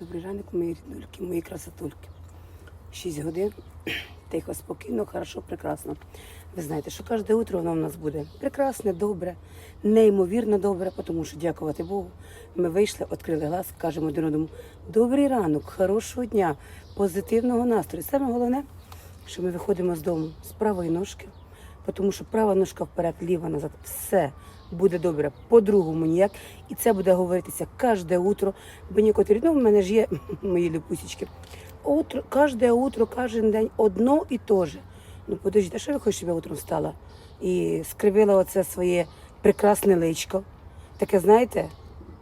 Добрий ранок, мої ріднульки, мої красотульки. Шість годин, тихо, спокійно, хорошо, прекрасно. Ви знаєте, що кожне утро воно в нас буде прекрасне, добре, неймовірно добре, тому що, дякувати Богу, ми вийшли, відкрили глаз, кажемо один одному добрий ранок, хорошого дня, позитивного настрою. Саме головне, що ми виходимо з дому з правої ножки, тому що права ножка вперед, ліва назад, все буде добре, по-другому ніяк. І це буде говоритися кожне утро. Бо некоторі, ну, в мене ж є мої липусечки. Утро, кожне утро, кожен день одно і те же. Ну подождіть, а що ви хочете, щоб я утром встала і скривила оце своє прекрасне личко? Таке, знаєте,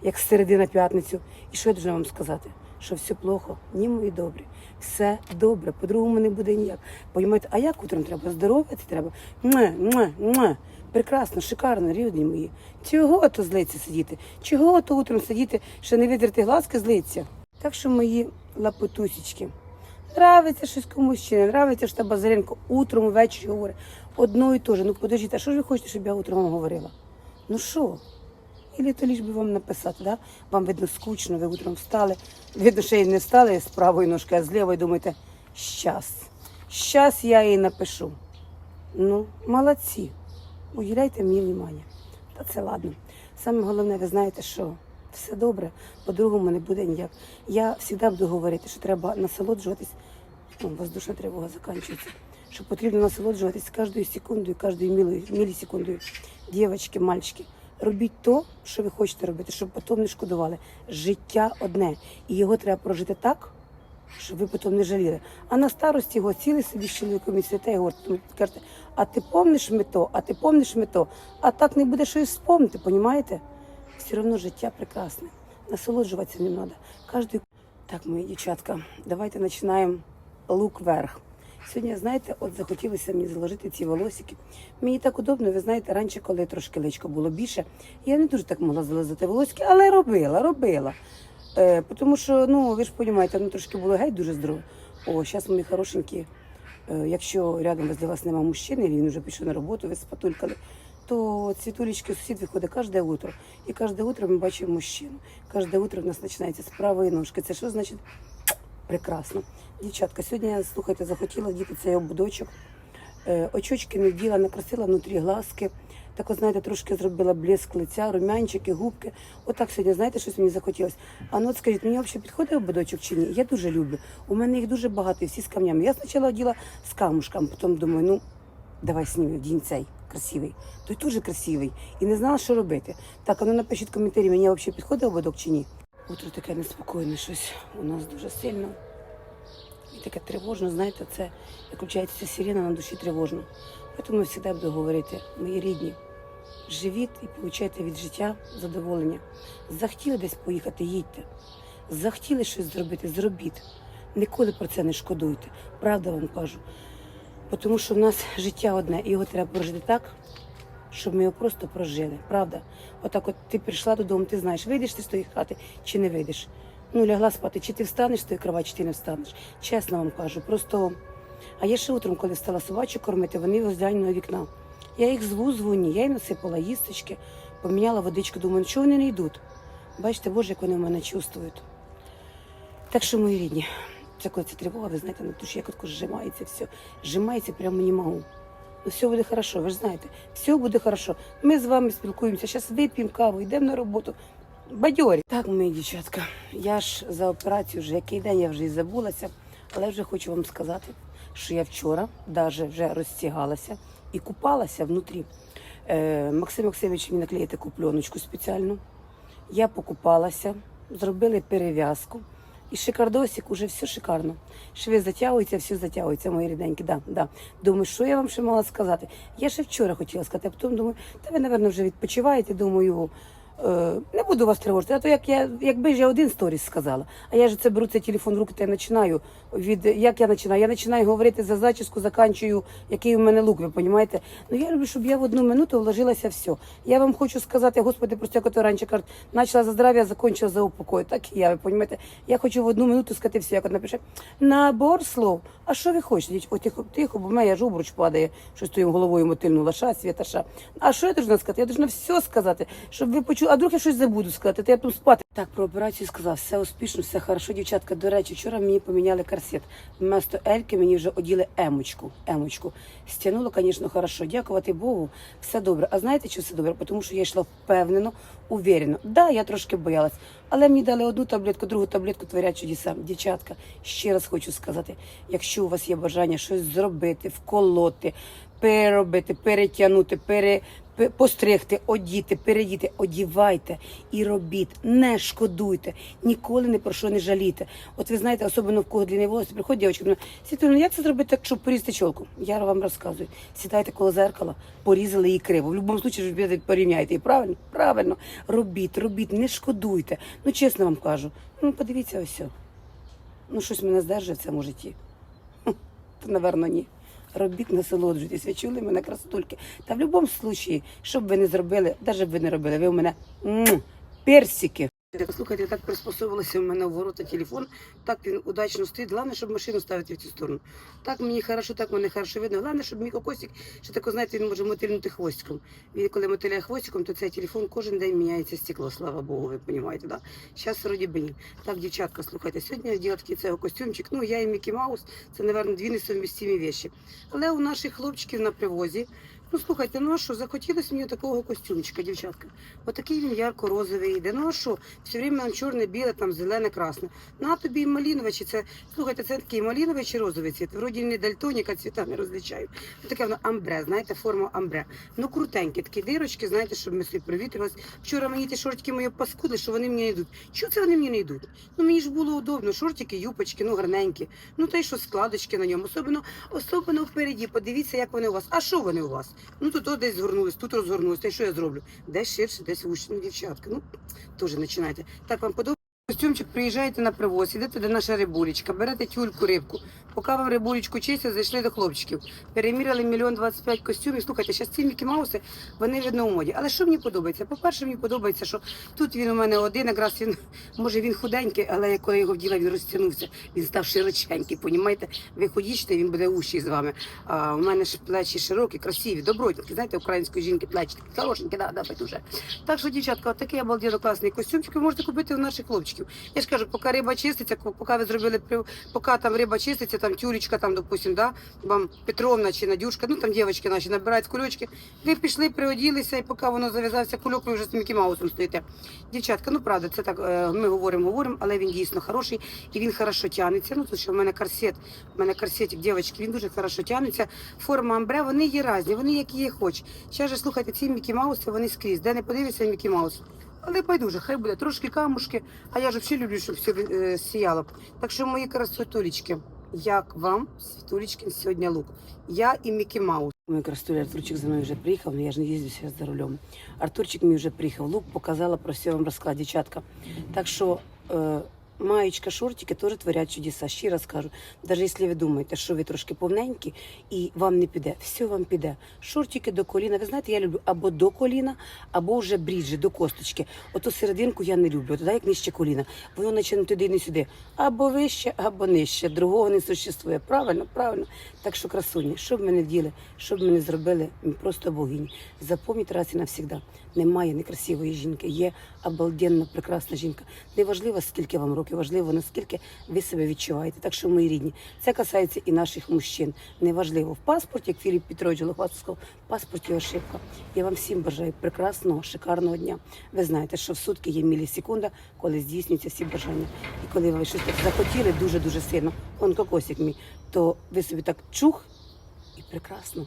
як середина п'ятницю. І що я должна вам сказати? Що все плохо? Ні, мої добрі. Все добре, по-другому не буде ніяк. Понімаєте, а як утром треба? Здоров'яти треба. Муа, муа, муа. Прекрасно, шикарно, рідні мої. Чого то злиться сидіти? Чого то утром сидіти, ще не видерти глазки, злиться? Так що мої лапотусічки. Нравиться щось комусь чи не нравиться, що та Базаренко утром, ввечері говорить. Одно і те же. Ну подождіть, а що ж ви хочете, щоб я утром вам говорила? Ну що? Ілі то ліж би вам написати, да? Вам видно скучно, ви утром встали. Видно, що і не встали з правої ножки, а з лівої думаєте, щас. Щас я їй напишу. Ну, молодці. Уділяйте мені внимання. Та це ладно. Саме головне, ви знаєте, що все добре, по-другому не буде ніяк. Я завжди буду говорити, що треба насолоджуватись. О, воздушна тривога закінчується. Що потрібно насолоджуватись кожною секундою, кожною мілісекундою. Дівчатки, мальчики, робіть то, що ви хочете робити, щоб потім не шкодували. Життя одне. І його треба прожити так, щоб ви потім не жаліли. А на старості його цілий собі з чоловіком і святе і ну, кажете, а ти помниш ми то, а ти помниш ми то, а так не буде щось вспомнити, понімаєте? Все одно життя прекрасне. Насолоджуватися не треба. Кожний... Так, мої дівчатка, давайте починаємо лук вверх. Сьогодні, знаєте, от захотілося мені заложити ці волосики. Мені так удобно, ви знаєте, раніше, коли трошки личко було більше, я не дуже так могла залазити волосики, але робила, робила. Е, тому що, ну, ви ж розумієте, ну трошки було геть дуже здорово. О, зараз мої хорошенькі, е, якщо рядом возле вас немає мужчини, він вже пішов на роботу, ви спатулькали, то цвітулечки сусід виходить кожне утро. І кожне утро ми бачимо мужчину. Кожне утро в нас починається з правої ножки. Це що значить? Прекрасно. Дівчатка, сьогодні я слухайте, захотіла діти цей ободочок. Е, очочки не вділа, накрасила внутрі глазки. Так, от, знаєте, трошки зробила блеск лиця, румянчики, губки. Отак сьогодні, знаєте, щось мені захотілося. А ну от скажіть, мені взагалі підходить ободочок чи ні? Я дуже люблю. У мене їх дуже багато, всі з камнями. Я спочатку оділа з камушками, потім думаю, ну давай снімемо вдінь цей красивий. Той дуже красивий. І не знала, що робити. Так, а ну напишіть коментарі, мені взагалі підходить ободок чи ні. Утро таке неспокійне щось у нас дуже сильно. І таке тривожно, знаєте, це як включається сирена на душі тривожно. Тому я завжди буду говорити, мої рідні, живіть і получайте від життя задоволення. Захотіли десь поїхати, їдьте. Захотіли щось зробити, зробіть. Ніколи про це не шкодуйте. Правда вам кажу. Тому що в нас життя одне, і його треба прожити так, щоб ми його просто прожили. Правда? Отак, от ти прийшла додому, ти знаєш, вийдеш ти з тої хати чи не вийдеш. Ну, лягла спати, чи ти встанеш з тої кроваті, чи ти не встанеш. Чесно вам кажу, просто. А я ще утром, коли стала собачу кормити, вони возлянь вікна. Я їх зву, дзвоню, я їм насипала їсточки, поміняла водичку, думаю, ну чого вони не йдуть? Бачите, Боже, як вони в мене чувствують. Так що, мої рідні, це коли це тривога, ви знаєте, на душі як от зжимається все. Зжимається прямо не можу. Все буде хорошо, ви ж знаєте, все буде хорошо. Ми з вами спілкуємося, зараз вип'ємо каву, йдемо на роботу. Бадьорі. Так, мої дівчатка, я ж за операцію вже який день я вже і забулася, але вже хочу вам сказати, що я вчора навіть вже розтягалася і купалася внутрі. Е, Максим Максимович мені наклеїть таку пленочку спеціальну. Я покупалася, зробили перев'язку. І шикардосик, уже все шикарно. Шви затягуються, все затягується, мої ріденькі. Да, да. Думаю, що я вам ще мала сказати? Я ще вчора хотіла сказати, а потім думаю, та ви, напевно, вже відпочиваєте. Думаю, не буду вас тривожити. А то як я, якби ж я один сторіс сказала. А я ж це беру цей телефон в руки та й починаю від як я починаю? Я починаю говорити за зачіску, заканчую, який у мене лук, ви розумієте? Ну я люблю, щоб я в одну минуту вложилася все. Я вам хочу сказати, господи, просто як ото раніше кажуть, почала за здрав'я, закінчила за упокой. Так і я, ви розумієте? Я хочу в одну минуту сказати все, як от напише. Набор слов. А що ви хочете? О, тихо, тихо, бо в мене аж обруч падає, щось твоїм головою мотильнула, ша, свята, ша. А що я должна сказати? Я должна все сказати, щоб ви почули. А вдруг я щось забуду сказати, то я потім спати. Так, про операцію сказав, все успішно, все хорошо, дівчатка. До речі, вчора мені поміняли корсет. Вместо Ельки мені вже оділи емочку. Емочку. Стягнуло, звісно, хорошо. Дякувати Богу, все добре. А знаєте, що все добре? Тому що я йшла впевнено, уверено. Да, я трошки боялась, але мені дали одну таблетку, другу таблетку творять чудеса. Дівчатка, ще раз хочу сказати: якщо у вас є бажання щось зробити, вколоти, переробити, перетягнути, пере, пе- постригти, одіти, передіти, одівайте і робіть, не шкодуйте, ніколи ні про що не жалійте. От ви знаєте, особливо в кого длинні волосся, приходять мене, Світлана, як це зробити так, щоб порізати чолку? Я вам розказую. Сідайте коло зеркала, порізали її криво. В будь-якому випадку порівняєте. І правильно? Правильно. Робіть, робіть, не шкодуйте. Ну, чесно вам кажу. Ну, подивіться ось. Ну, щось мене здержує в цьому житті. То, напевно, ні. Робіть, насолоджуйтесь, ви чули мене красотульки. Та в будь-якому випадку, що б ви не зробили, навіть б ви не робили, ви у мене персики. Слухайте, так приспособилося в мене в ворота телефон, так він удачно стоїть. Головне, щоб машину ставити в цю сторону. Так мені хорошо, так мене хорошо видно. Головне, щоб мій кокосик, що тако, знаєте, він може мотильнути хвостиком. Він коли мотиляє хвостиком, то цей телефон кожен день міняється стекло, слава Богу, ви розумієте, да? Зараз вроді би ні. Так, дівчатка, слухайте, сьогодні я такий цей костюмчик. Ну, я і Мікі Маус, це, напевно, дві несовмістимі речі. Але у наших хлопчиків на привозі. Ну слухайте, ну а що, захотілося мені такого костюмчика, дівчатка. Отакий він ярко-розовий йде. Ну а що, все время нам чорне, біле, там зелене, красне. На тобі і малінове, це, слухайте, це такий маліновий чи розовий цвіт. Вроді не дальтонік, а цвіта не розлічаю. Таке воно амбре, знаєте, форма амбре. Ну крутенькі, такі дирочки, знаєте, щоб ми собі провітрювалися. Вчора мені ті шортики мої паскудили, що вони мені не йдуть. Чого це вони мені не йдуть? Ну мені ж було удобно, шортики, юпочки, ну гарненькі. Ну та й що складочки на ньому. Особливо, особливо впереді. Подивіться, як вони у вас. А що вони у вас? Ну тут то десь згорнулись, тут розгорнулись. Та що я зроблю? Десь ширше, десь вуще. Ну, дівчатка. Ну теж починайте. Так вам подобається? Костюмчик приїжджаєте на привоз, ідете до наша рибулечка, берете тюльку рибку. Поки вам рибулечку чистять, зайшли до хлопчиків. Переміряли мільйон двадцять п'ять костюмів. Слухайте, зараз ці Мікі Мауси, вони видно у моді. Але що мені подобається? По-перше, мені подобається, що тут він у мене один, якраз він, може він худенький, але коли його вділа, він розтягнувся, він став широченький. Понімаєте? Ви ходічте, він буде ущий з вами. А у мене ж плечі широкі, красиві, добротні. Знаєте, української жінки плечі хорошенькі, да, да, дуже. Так що, дівчатка, отакий обалденно класний костюмчик ви можете купити у наших хлопчиків. Я ж кажу, поки риба чиститься, поки ви зробили поки там риба чиститься, там тюлечка, там, допустим, да, вам Петровна чи Надюшка, ну там дівчатки наші набирають кульочки. Ви пішли, приоділися, і поки воно зав'язався кульок, ви вже з Мікі Маусом стоїте. Дівчатка, ну правда, це так, е, ми говоримо, говоримо, але він дійсно хороший і він хорошо тягнеться. Ну, тому що в мене корсет, в мене корсетик, дівчатки, він дуже хорошо тягнеться. Форма амбре, вони є різні, вони які є хоч. Ще ж слухайте, ці Мікі Мауси, вони скрізь. Де не подивишся Мікі Маус. Але байдуже, хай буде трошки камушки, а я ж взагалі люблю, щоб все сіяло. Так що мої красотулечки, як вам, Світулечкин, сьогодні лук? Я і Мікі Маус. Мій красотуля Артурчик за мною вже приїхав, але я ж не їздю зараз за рулем. Артурчик мій вже приїхав, лук показала про все вам розклад, дівчатка. Так що е, маєчка, шортики теж творять чудеса. Ще раз кажу, навіть якщо ви думаєте, що ви трошки повненькі і вам не піде, все вам піде. Шортики до коліна. Ви знаєте, я люблю або до коліна, або вже бріджі, до косточки. Оту серединку я не люблю. Туди як нижче коліна. Воно наче не туди, не сюди. Або вище, або нижче. Другого не существує. Правильно, правильно. Так що красуні, що б ми не вділи, що б ми не зробили, ми просто богині. Запам'ятайте раз і навсігда. Немає некрасивої жінки, є обалденно прекрасна жінка. Неважливо, скільки вам років, важливо, наскільки ви себе відчуваєте. Так що, мої рідні, це касається і наших мужчин. Неважливо в паспорті, як Філіп Петрович Голохвастов сказав, в паспорті ошибка. Я вам всім бажаю прекрасного, шикарного дня. Ви знаєте, що в сутки є мілісекунда, коли здійснюються всі бажання. І коли ви щось так захотіли дуже дуже сильно, он кокосик мій, то ви собі так чух і прекрасно.